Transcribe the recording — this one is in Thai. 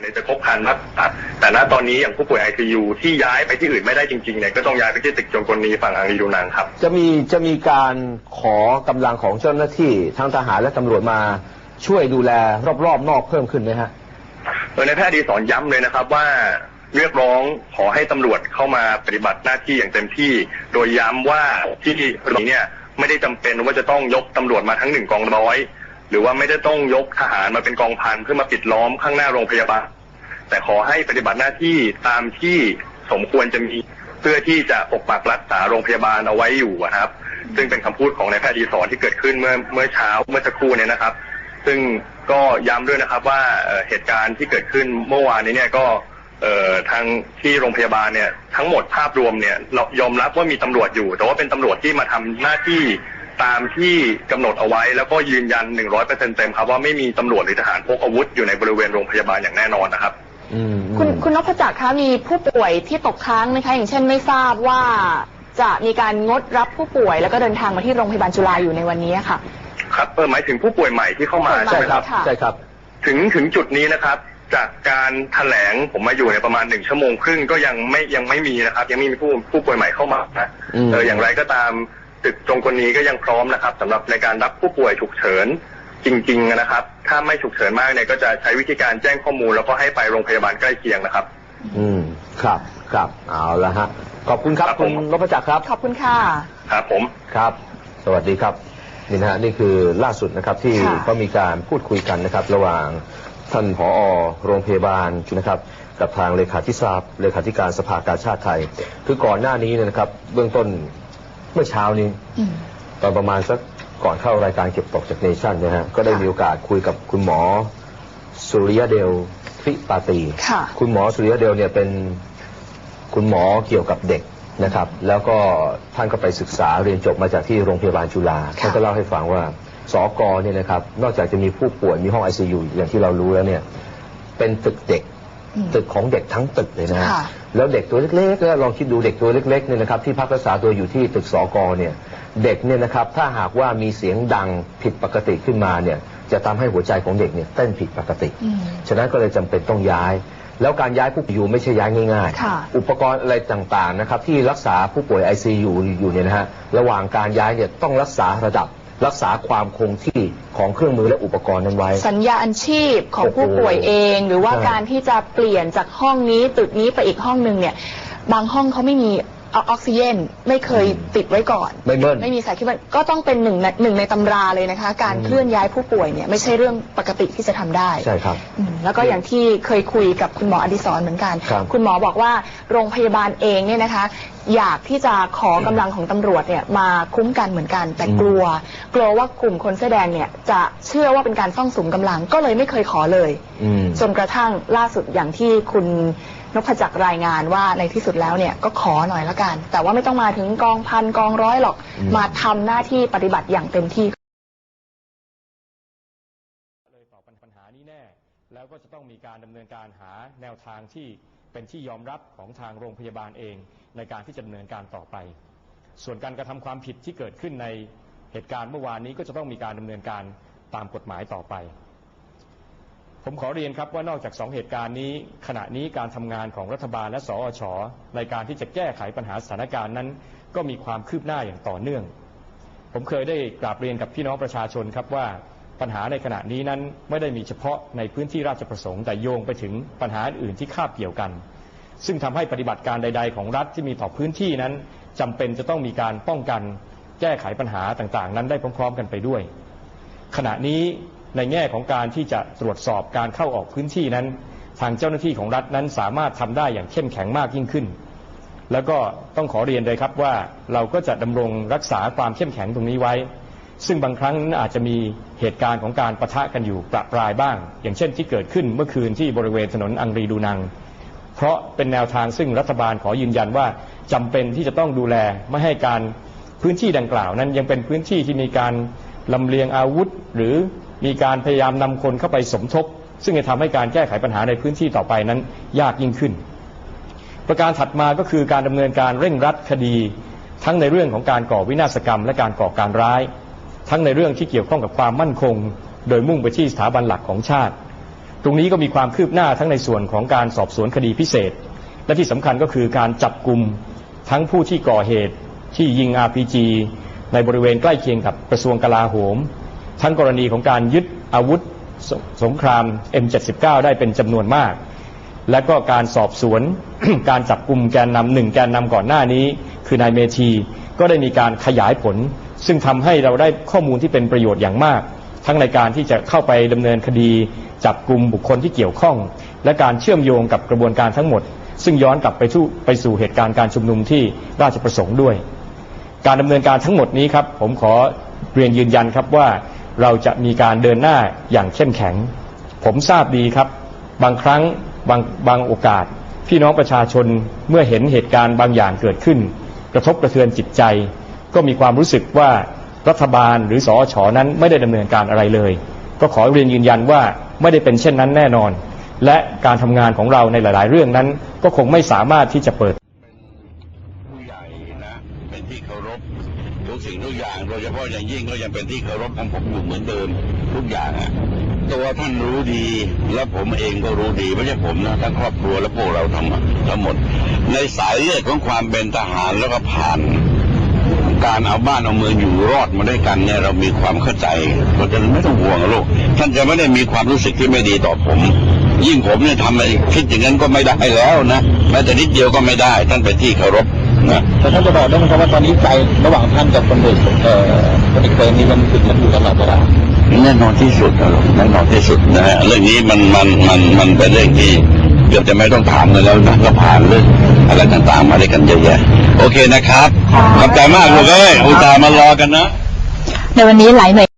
เนี่ยจะครบครันมากกว่าแต่ณตอนนี้อย่างผู้ป่วยไอซียูที่ย้ายไปที่อื่นไม่ได้จริงๆเนี่ยก็ต้องย้ายไปที่ตึกจงกรณีฝั่งอังรีดูนังครับ จะมีจะมีการขอกำลังของเจ้าหน้าที่ทั้งทหารและตำรวจมาช่วยดูแลรอบๆนอกเพิ่มขึ้นไหมฮะโดยในายแพทย์ดีสอนย้ำเลยนะครับว่าเรียกร้องขอให้ตำรวจเข้ามาปฏิบัติหน้าที่อย่างเต็มที่ โดยย้ำว่าที่นี้เนี่ยไม่ได้จำเป็นว่าจะต้องยกตำรวจมาทั้งหนึ่งกองร้อย หรือว่าไม่ได้ต้องยกทหารมาเป็นกองพันเพื่อมาปิดล้อมข้างหน้าโรงพยาบาล แต่ขอให้ปฏิบัติหน้าที่ตามที่สมควรจะมีเพื่อที่จะปกปักรักษาโรงพยาบาลเอาไว้อยู่อะครับ ซึ่งเป็นคำพูดของนายแพทย์ดีสอนที่เกิดขึ้นเมื่อเมื่อเช้าเมื่อสักครู่เนี่ยนะครับ ซึ่งก็ย้ำด้วยนะครับว่าเหตุการณ์ที่เกิดขึ้นเมื่อวานนี้เนี่ยก็เอ่อทางที่โรงพยาบาลเนี่ยทั้งหมดภาพรวมเนี่ยเรายอมรับว่ามีตำรวจอยู่ แต่ว่าเป็นตำรวจที่มาทำหน้าที่ ตามที่กำหนดเอาไว้ แล้วก็ยืนยัน100%เต็มครับว่าไม่มีตำรวจหรือทหารพกอาวุธอยู่ในบริเวณโรงพยาบาลอย่างแน่นอนนะครับอืมคุณคุณนพจักรคะมีผู้ป่วยที่ตกค้างไหมคะอย่างเช่นไม่ทราบว่าจะมีการงดรับผู้ป่วย แล้วก็เดินทางมาที่โรงพยาบาลจุฬาอยู่ในวันนี้ค่ะ ครับเออหมายถึงผู้ป่วยใหม่ที่เข้ามาผู้ป่วยใหม่ใช่ใช่ไหมคครัรับบค่ะใช่ครับ ถึงถึงจุดนี้นะครับ จากการแถลงผมมาอยู่ในประมาณหนึ่งชั่วโมงครึ่งก็ยังไม่ยังไม่มีนะครับ ยังไม่มีผู้ผู้ป่วยใหม่เข้ามานะอืมเอออย่างไรก็ตาม ตึกตรงกรณีก็ยังพร้อมนะครับสำหรับในการรับผู้ป่วยฉุกเฉินจริง ๆ นะครับ ถ้าไม่ฉุกเฉินมากเนี่ยก็จะใช้วิธีการแจ้งข้อมูล แล้วก็ให้ไปโรงพยาบาลใกล้เคียงนะครับ อืมครับครับเอาละฮะขอบคุณครับครับคุณผมนพจักรครับ ขอบคุณค่ะครับผมครับ สวัสดีครับนี่นะฮะนี่คือล่าสุดนะครับที่ค่ะก็มีการพูดคุยกันนะครับ ระหว่างท่านผอโรงพยาบาลนะครับกับทางเลขาธิการเลขาธิการสภากาชาติไทย คือก่อนหน้านี้เนี่ยนะครับ เบื้องต้น เมื่อเช้านี้อืมตอนประมาณสักก่อนเข้ารายการเก็บตกจากเนชั่นนะฮะก็ได้ค่ะมีโอกาสคุยกับคุณหมอสุริยเดลทริปาตีค่ะคุณหมอสุริยเดลเนี่ยเป็นคุณหมอเกี่ยวกับเด็กนะครับ แล้วก็ท่านก็ไปศึกษาเรียนจบมาจากที่โรงพยาบาลจุฬาค่ะท่านก็เล่าให้ฟังว่าสอกอเนี่ยนะครับ นอกจากจะมีผู้ป่วยมีห้องไอซียูอย่างที่เรารู้แล้วเนี่ย เป็นตึกเด็กอืม ตึกของเด็กทั้งตึกเลยนะฮะค่ะแล้วเด็กตัวเล็กๆแล้วลองคิดดูเด็กตัวเล็กๆเนี่ยนะครับที่พักรักษาตัวอยู่ที่ตึกสอกอเนี่ยเด็กเนี่ยนะครับถ้าหากว่ามีเสียงดังผิดปกติขึ้นมาเนี่ยจะทำให้หัวใจของเด็กเนี่ยเต้นผิดปกติ อืม ฉะนั้นก็เลยจำเป็นต้องย้าย แล้วการย้ายผู้ป่วยอยู่ไม่ใช่ย้ายง่าย ค่ะอุปกรณ์อะไรต่างๆนะครับที่รักษาผู้ป่วย ICU อยู่เนี่ยนะฮะระหว่างการย้ายเนี่ยต้องรักษาระดับ รักษาความคงที่ของเครื่องมือและอุปกรณ์นั้นไว้ สัญญาณชีพของผู้ป่วยเอง หรือว่าการที่จะเปลี่ยนจากห้องนี้ตึกนี้ไปอีกห้องหนึ่งเนี่ย บางห้องเขาไม่มี ออกซิเจนไม่เคยติดไว้ก่อน ไม่เบิ้ล ไม่มีสายคิดว่าก็ต้องเป็นหนึ่งในหนึ่งในตำราเลยนะคะ การอืมเคลื่อนย้ายผู้ป่วยเนี่ยไม่ใช่เรื่องปกติที่จะทำได้ใช่ครับอืมแล้วก็อย่างที่เคยคุยกับคุณหมออดิศรเหมือนกัน ครับณหมอบอกว่าโรงพยาบาลเองเนี่ยนะคะ อยากที่จะขอกำลังของตำรวจเนี่ยมาคุ้มกันเหมือนกัน แต่อืมกลัว กลัวว่ากลุ่มคนเสื้อแดงเนี่ยจะเชื่อว่าเป็นการซ่องสุมกำลังก็เลยไม่เคยขอเลย อืม จนกระทั่งล่าสุดอย่างที่คุณ นพจักรรายงานว่าในที่สุดแล้วเนี่ยก็ขอหน่อยละกัน แต่ว่าไม่ต้องมาถึงกองพันกองร้อยหรอกอืมมาทำหน้าที่ปฏิบัติอย่างเต็มที่ เลยต่อปัญหานี้แน่ แล้วก็จะต้องมีการดำเนินการหาแนวทางที่เป็นที่ยอมรับของทางโรงพยาบาลเอง ในการที่จะดำเนินการต่อไป ส่วนการกระทำความผิดที่เกิดขึ้นในเหตุการณ์เมื่อวานนี้ก็จะต้องมีการดำเนินการตามกฎหมายต่อไป ผมขอเรียนครับว่านอกจากสองเหตุการณ์นี้ ขณะนี้การทำงานของรัฐบาลและสอชในการที่จะแก้ไขปัญหาสถานการณ์นั้น ก็มีความคืบหน้าอย่างต่อเนื่อง ผมเคยได้กราบเรียนกับพี่น้องประชาชนครับว่าปัญหาในขณะนี้นั้นไม่ได้มีเฉพาะในพื้นที่ราชประสงค์แต่โยงไปถึงปัญหาอื่นที่คาบเกี่ยวกัน ซึ่งทำให้ปฏิบัติการใด ๆ ของรัฐที่มีต่อพื้นที่นั้นจำเป็นจะต้องมีการป้องกัน แก้ไขปัญหาต่างๆ นั้นได้พร้อม ๆ กันไปด้วย ขณะนี้ ในแง่ของการที่จะตรวจสอบการเข้าออกพื้นที่นั้น ทางเจ้าหน้าที่ของรัฐนั้นสามารถทำได้อย่างเข้มแข็งมากยิ่งขึ้น แล้วก็ต้องขอเรียนเลยครับว่าเราก็จะดำรงรักษาความเข้มแข็งตรงนี้ไว้ ซึ่งบางครั้งอาจจะมีเหตุการณ์ของการประทะกันอยู่ประปรายบ้าง อย่างเช่นที่เกิดขึ้นเมื่อคืนที่บริเวณถนนอังรีดูนัง เพราะเป็นแนวทางซึ่งรัฐบาลขอยืนยันว่าจำเป็นที่จะต้องดูแลไม่ให้การพื้นที่ดังกล่าวนั้นยังเป็นพื้นที่ที่มีการลำเลียงอาวุธหรือ มีการพยายามนำคนเข้าไปสมทบ ซึ่งจะทำให้การแก้ไขปัญหาในพื้นที่ต่อไปนั้นยากยิ่งขึ้น ประการถัดมาก็คือการดำเนินการเร่งรัดคดี ทั้งในเรื่องของการก่อวินาศกรรม และการก่อการร้าย ทั้งในเรื่องที่เกี่ยวข้องกับความมั่นคง โดยมุ่งไปที่สถาบันหลักของชาติ ตรงนี้ก็มีความคืบหน้าทั้งในส่วนของการสอบสวนคดีพิเศษ และที่สำคัญก็คือการจับกลุ่มทั้งผู้ที่ก่อเหตุที่ยิง RPG ในบริเวณใกล้เคียงกับกระทรวงกลาโหม ทั้งกรณีของการยึดอาวุธสสงคราม M79 ได้เป็นจำนวนมาก และก็การสอบสวน การจับกลุ่มแกนนำหนึ่งแกนนำก่อนหน้านี้ คือนายเมธีก็ได้มีการขยายผล ซึ่งทำให้เราได้ข้อมูลที่เป็นประโยชน์อย่างมาก ทั้งในการที่จะเข้าไปดำเนินคดี จับกลุ่มบุคคลที่เกี่ยวข้อง และการเชื่อมโยงกับกระบวนการทั้งหมด ซึ่งย้อนกลับไปสู่ไปสู่เหตุการณ์การชุมนุมที่ราชประสงค์ด้วย การดำเนินการทั้งหมดนี้ครับ ผมขอเรียนยืนยันครับว่า เราจะมีการเดินหน้าอย่างเข้มแข็ง ผมทราบดีครับ บางครั้งบางบางโอกาส พี่น้องประชาชนเมื่อเห็นเหตุการณ์บางอย่างเกิดขึ้น กระทบกระเทือนจิตใจ ก็มีความรู้สึกว่ารัฐบาลหรือสอชอนั้นไม่ได้ดำเนินการอะไรเลย ก็ขอเรียนยืนยันว่าไม่ได้เป็นเช่นนั้นแน่นอน และการทำงานของเราในหลาย ๆ เรื่องนั้นก็คงไม่สามารถที่จะเปิด ผู้ใหญ่นะ เป็นที่เคารพทุก สิ่งทุกอย่างโดยเฉพาะอย่างยิ่งก็ยังเป็นที่เคารพของผมอยู่เหมือนเดิมทุกอย่างอะตัวท่านรู้ดี และผมเองก็รู้ดีไม่ใช่ผมนะทั้งครอบครัวและพวกเราทั้งหมดทั้งหมด ในสายเลือดของความเป็นทหารแล้วก็ผ่านการเอาบ้านเอาเมืองอยู่รอดมาด้วยกันเนี่ยเรามีความเข้าใจเพราะฉะนั้นไม่ต้องห่วงลูกท่านจะไม่ได้มีความรู้สึกที่ไม่ดีต่อผม ยิ่งผมเนี่ยทำอะไรคิดอย่างนั้นก็ไม่ได้แล้วนะแม้แต่นิดเดียวก็ไม่ได้ ท่านเป็นที่เคารพ นะแต่ท่านจะบอกได้ไหมครับว่าตอนนี้ใจระหว่างท่านกับคนเอกเอ่อคนเอกเตยนี่มันถึงกันอยู่ตลอดเวลาแน่นอนที่สุดนะลูกแน่นอนที่สุดนะฮะเรื่องนี้มันมันมันมันเป็นเรื่องที่เกือบจะไม่ต้องถามกันแล้วนะก็ผ่านเรื่องอะไรต่างๆมาด้วยกันเยอะแยะโอเคนะครับขอบใจมากลูกเอ้ยอุตส่าห์มารอกันนะในวันนี้หลายหน่วย